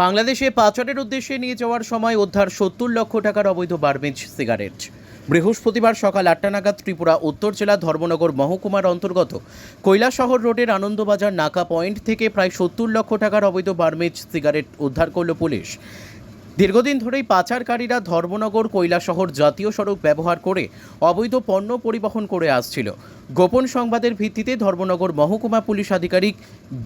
বাংলাদেশে পাচারের উদ্দেশ্যে নিয়ে যাওয়ার সময় উদ্ধার সত্তর লক্ষ টাকার অবৈধ বার্মিজ সিগারেট। বৃহস্পতিবার সকাল আটটা নাগাদ ত্রিপুরা, উত্তর জেলা, ধর্মনগর মহকুমার অন্তর্গত কৈলাসহর রোডের আনন্দবাজার নাকা পয়েন্ট থেকে প্রায় সত্তর লক্ষ টাকার অবৈধ বার্মেজ সিগারেট উদ্ধার করল পুলিশ। দীর্ঘদিন ধরেই পাচারকারীরা ধর্মনগর কৈলাসহর জাতীয় সড়ক ব্যবহার করে অবৈধ পণ্য পরিবহন করে আসছিল। গোপন সংবাদের ভিত্তিতে ধর্মনগর মহকুমা পুলিশ আধিকারিক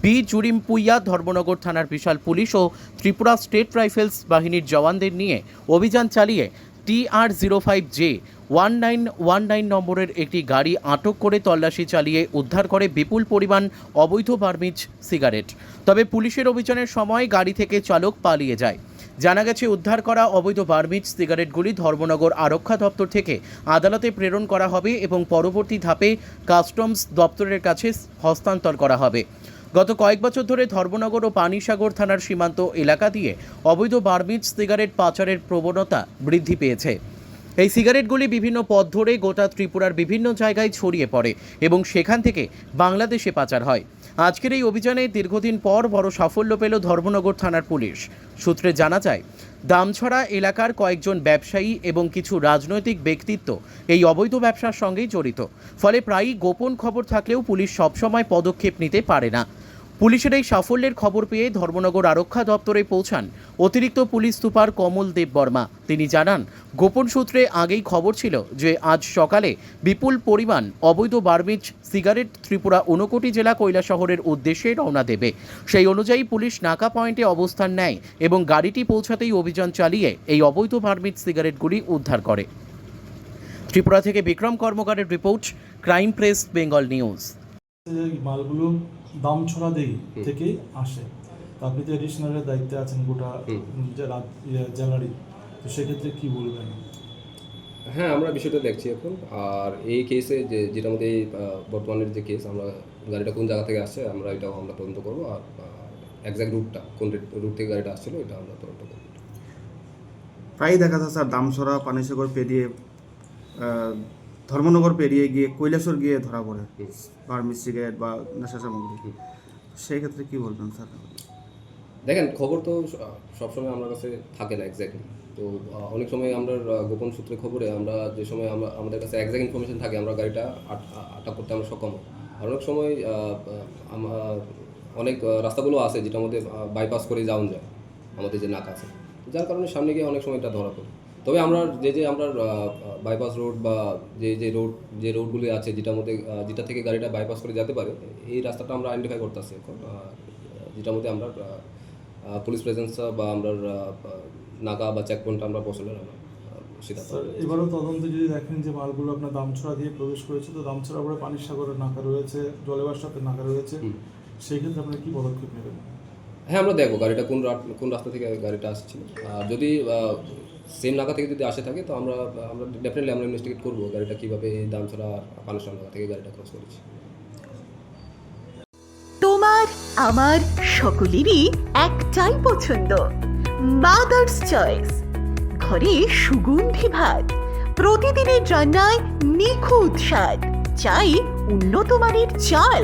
বি জুরিমপুইয়া ধর্মনগর থানার বিশাল পুলিশ ও ত্রিপুরা স্টেট রাইফেলস বাহিনীর জওয়ানদের নিয়ে অভিযান চালিয়ে TR zero five J one nine one nine নম্বরের একটি গাড়ি আটক করে তল্লাশি চালিয়ে উদ্ধার করে বিপুল পরিমাণ অবৈধ বার্মিজ সিগারেট। তবে পুলিশের অভিযানের সময় গাড়ি থেকে চালক পালিয়ে যায়। জানা গেছে, উদ্ধার করা অবৈধ বার্মিজ সিগারেটগুলি ধর্মনগর আরক্ষা দপ্তর থেকে আদালতে প্রেরণ করা হবে এবং পরবর্তী ধাপে কাস্টমস দপ্তরের কাছে হস্তান্তর করা হবে। গত কয়েক বছর ধরে ধর্মনগর ও পানিসাগর থানার সীমান্ত এলাকা দিয়ে অবৈধ বার্মিজ সিগারেট পাচারের প্রবণতা বৃদ্ধি পেয়েছে। এই সিগারেটগুলি বিভিন্ন পথ ধরে গোটা ত্রিপুরার বিভিন্ন জায়গায় ছড়িয়ে পড়ে এবং সেখান থেকে বাংলাদেশে পাচার হয়। আজকের এই অভিযানে দীর্ঘদিন পর বড় সাফল্য পেল ধর্মনগর থানার পুলিশ। সূত্রে জানা যায়, দামছড়া এলাকার কয়েকজন ব্যবসায়ী এবং কিছু রাজনৈতিক ব্যক্তিত্ব এই অবৈধ ব্যবসার সঙ্গেই জড়িত। ফলে প্রায়ই গোপন খবর থাকলেও পুলিশ সবসময় পদক্ষেপ নিতে পারে না। পুলিশের এই সাফল্যের খবর পেয়ে ধর্মনগর আরক্ষা দপ্তরে পৌঁছান অতিরিক্ত পুলিশ সুপার কমল দেব বর্মা। তিনি জানান, গোপন সূত্রে আগেই খবর ছিল যে আজ সকালে বিপুল পরিমাণ অবৈধ বার্মিজ সিগারেট ত্রিপুরা ঊনকোটি জেলা কৈলা শহরের উদ্দেশ্যে রওনা দেবে। সেই অনুযায়ী পুলিশ নাকা পয়েন্টে অবস্থান নেয় এবং গাড়িটি পৌঁছাতেই অভিযান চালিয়ে এই অবৈধ বার্মিজ সিগারেটগুলি উদ্ধার করে। ত্রিপুরা থেকে Bikram কর্মকারের report, crime press, Bengal news. মালগুলো দামছড়া দেই থেকে আসে। তো আপনি তো এডিশনালের দায়িত্বে আছেন গোটা ইয়ে, জেলারই। তো সেক্ষেত্রে কি বলবেন? হ্যাঁ আমরা বিষয়টা দেখছি এখন। আর এই কেসে যে যেটার মধ্যে এই, বর্তমানের যে কেস আমরা গাড়িটা কোন জায়গা থেকে আসছে আমরা এটাও আমরা তদন্ত করব। আর একজ্যাক্ট রুটটা কোন রুট থেকে গাড়িটা আসছিল এটা আমরা তদন্ত করব। প্রায়ই দেখা যায় স্যার দামসরা পানিসাগর পেরিয়ে ধর্মনগর পেরিয়ে গিয়ে কৈলাসর গিয়ে ধরা পড়ে বার্মিজ সিগারেট বা নেশা সামগ্রী। সেই ক্ষেত্রে কি বলবেন স্যার? দেখেন, খবর তো সবসময় আমার কাছে থাকে না এক্স্যাক্টলি তো অনেক সময় আমরা গোপন সূত্রে খবরে আমরা যে সময় আমরা, আমাদের কাছে একজ্যাক্ট ইনফরমেশন থাকে, আমরা গাড়িটা আটক করতে আমরা সক্ষম আর অনেক সময় অনেক রাস্তাগুলো আছে যেটা আমাদের বাইপাস করে যাওয়া যায়, আমাদের যে নাক আছে। যার কারণে সামনে গিয়ে অনেক সময় এটা ধরা পড়ে। তবে আমরা যে যে আমরা বাইপাস রোড বা যে যে রোড যে রোডগুলি আছে যেটার মধ্যে যেটা থেকে গাড়িটা বাইপাস করে যেতে পারে এই রাস্তাটা আমরা আইডেন্টিফাই করতেছি এখন। যেটার মধ্যে আমরা পুলিশ প্রেজেন্স বা আমরা নাকা বা চেক পয়েন্ট আমরা বসলে আমরা সেটা এবারও তদন্তে যদি দেখেন যে মালগুলো আপনার দামছড়া দিয়ে প্রবেশ করেছে তো দামছড়া পরে পানির সাগরের নাকা রয়েছে জলেবার সাথে নাকা রয়েছে সেই ক্ষেত্রে আপনারা কি পদক্ষেপ নেবেন? হ্যাঁ আমরা দেখব গাড়িটা কোন কোন রাস্তা থেকে গাড়িটা আসছিল আর যদি সেম নাকা থেকে যদি আসে থাকে, তো আমরা আমরা ডেফিনেটলি আমরা ইনভেস্টিগেট করব গাড়িটা কীভাবে দাম ছাড়া পানেশ্বর নাকা থেকে গাড়িটা ক্রস করেছে। তোমার, আমার সকলেরই একটাই পছন্দ মাদার্স চয়েস ঘরে সুগন্ধি ভাত, প্রতিদিনের রান্নায় নিখুঁত স্বাদ, চাই উন্নত মানের চাল।